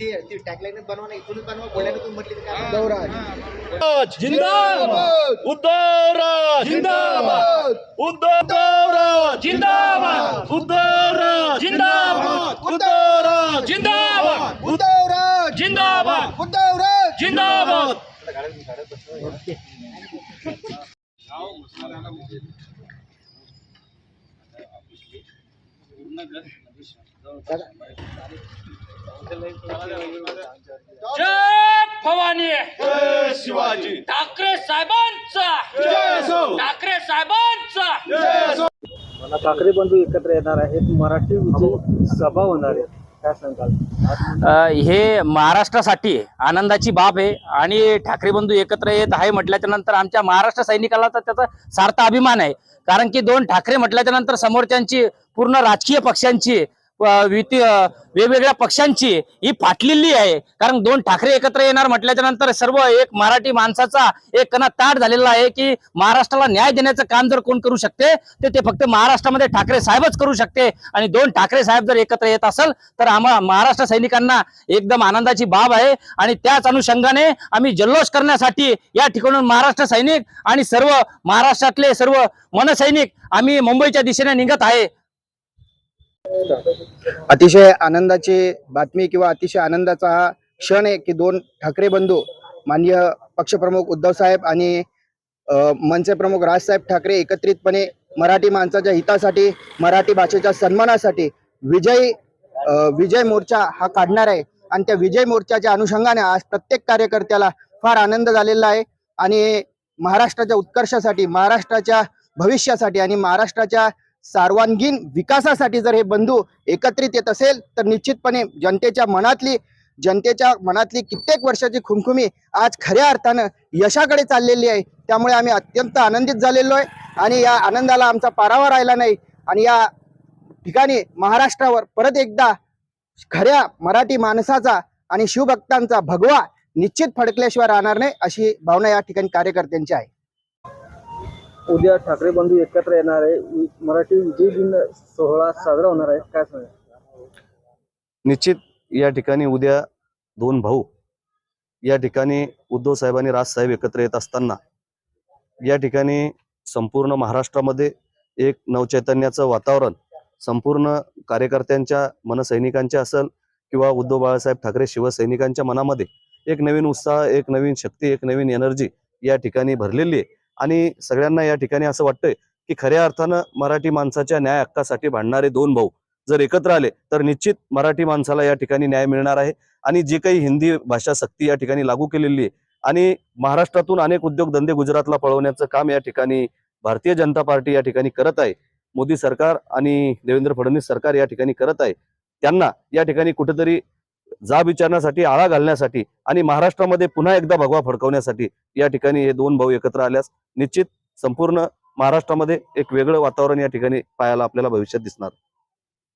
ते ती टॅगलाईन बनवा ना इथूनच बनवा बोलायला तुम्ही म्हटली काय उद्धवराज जिंदाबाद! उद्धवराज जिंदाबाद! उद्धवराज जिंदाबाद! उद्धवराज जिंदाबाद! उद्धवराज जिंदाबाद! उद्धवराज जिंदाबाद! उद्धवराज जिंदाबाद! जय भवानी. जय शिवाजी. ठाकरे साहेबांचा. जय असो ठाकरे साहेबांचा. जय असो मला ठाकरे बंधू एकत्र येणार आहेत. मराठी विजय सभा होणार आहे काय सांगाल? अ, हे महाराष्ट्रासाठी आनंदाची बाब आहे आणि ठाकरे बंधू एकत्र येत आहे म्हटल्याच्या नंतर आमच्या महाराष्ट्र सैनिकाला तर त्याचा सार्थ अभिमान आहे. कारण की दोन ठाकरे म्हटल्याच्या नंतर समोरच्यांची पूर्ण राजकीय पक्षांची वेगवेगळ्या पक्षांची ही फाटलेली आहे. कारण दोन ठाकरे एकत्र येणार म्हटल्याच्या नंतर सर्व एक मराठी माणसाचा एक कणा ताट झालेला आहे की महाराष्ट्राला न्याय देण्याचं काम जर कोण करू शकते तर ते फक्त महाराष्ट्रामध्ये ठाकरे साहेबच करू शकते. आणि दोन ठाकरे साहेब जर एकत्र येत असेल तर आम्हा महाराष्ट्र सैनिकांना एकदम आनंदाची बाब आहे. आणि त्याच अनुषंगाने आम्ही जल्लोष करण्यासाठी या ठिकाणून महाराष्ट्र सैनिक आणि सर्व महाराष्ट्रातले सर्व मनसैनिक आम्ही मुंबईच्या दिशेने निघत आहे. अतिशय आनंदाची बातमी किंवा अतिशय आनंदाचा हा क्षण आहे की दोन ठाकरे बंधू माननीय पक्षप्रमुख उद्धव साहेब आणि मनसे प्रमुख राजसाहेब ठाकरे एकत्रितपणे मराठी माणसाच्या हितासाठी मराठी भाषेच्या सन्मानासाठी विजय विजय मोर्चा हा काढणार आहे. आणि त्या विजय मोर्चाच्या अनुषंगाने आज प्रत्येक कार्यकर्त्याला फार आनंद झालेला आहे. आणि महाराष्ट्राच्या उत्कर्षासाठी महाराष्ट्राच्या भविष्यासाठी आणि महाराष्ट्राच्या सर्वांगीण विकासासाठी जर हे बंधू एकत्रित येत असेल तर निश्चितपणे जनतेच्या मनातली जनतेच्या मनातली कित्येक वर्षाची खुमखुमी आज खऱ्या अर्थानं यशाकडे चाललेली आहे. त्यामुळे आम्ही अत्यंत आनंदित झालेलो आहे आणि या आनंदाला आमचा पारावा राहिला नाही. आणि या ठिकाणी महाराष्ट्रावर परत एकदा खऱ्या मराठी माणसाचा आणि शिवभक्तांचा भगवा निश्चित फडकल्याशिवाय राहणार नाही अशी भावना या ठिकाणी कार्यकर्त्यांची आहे. उद्या ठाकरे बंधू एकत्र येणार आहे. मराठी विजय दिन सोहळा साजरा होणार आहे. काय सांगा निश्चित या ठिकाणी उद्या दोन भाऊ या ठिकाणी उद्धव साहेबांनी राजसाहेब एकत्र येत असताना या ठिकाणी संपूर्ण महाराष्ट्रामध्ये एक नवचैतन्याचं वातावरण संपूर्ण कार्यकर्त्यांच्या मनसैनिकांच्या असेल किंवा उद्धव बाळासाहेब ठाकरे शिवसैनिकांच्या मनामध्ये एक नवीन उत्साह एक नवीन शक्ती एक नवीन एनर्जी या ठिकाणी भरलेली आहे. आणि सगळ्यांना या ठिकाणी असं वाटतंय की खऱ्या अर्थानं मराठी माणसाच्या न्याय हक्कासाठी भांडणारे दोन भाऊ जर एकत्र आले तर निश्चित मराठी माणसाला या ठिकाणी न्याय मिळणार आहे. आणि जी काही हिंदी भाषा सक्ती या ठिकाणी लागू केलेली आहे आणि महाराष्ट्रातून अनेक उद्योगधंदे गुजरातला पळवण्याचं काम या ठिकाणी भारतीय जनता पार्टी या ठिकाणी करत आहे. मोदी सरकार आणि देवेंद्र फडणवीस सरकार या ठिकाणी करत आहे. त्यांना या ठिकाणी कुठेतरी जाब विचारण्यासाठी आळा घालण्यासाठी आणि महाराष्ट्रामध्ये पुन्हा एकदा भगवा फडकवण्यासाठी या ठिकाणी हे दोन भाऊ एकत्र आल्यास निश्चित संपूर्ण महाराष्ट्रामध्ये एक वेगळं वातावरण या ठिकाणी पाहायला आपल्याला भविष्यात दिसणार.